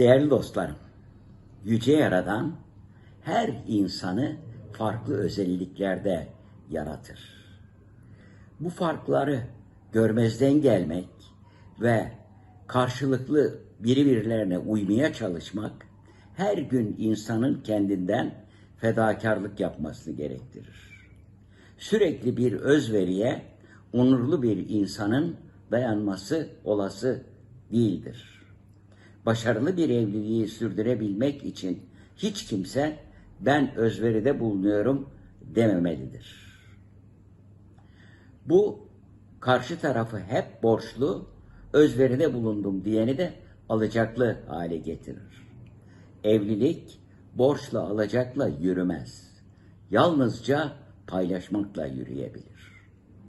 Değerli dostlarım, Yüce Yaradan her insanı farklı özelliklerde yaratır. Bu farkları görmezden gelmek ve karşılıklı birbirlerine uymaya çalışmak her gün insanın kendinden fedakarlık yapmasını gerektirir. Sürekli bir özveriye onurlu bir insanın dayanması olası değildir. Başarılı bir evliliği sürdürebilmek için hiç kimse ben özveride bulunuyorum dememelidir. Bu karşı tarafı hep borçlu, özveride bulundum diyeni de alacaklı hale getirir. Evlilik borçla alacakla yürümez. Yalnızca paylaşmakla yürüyebilir.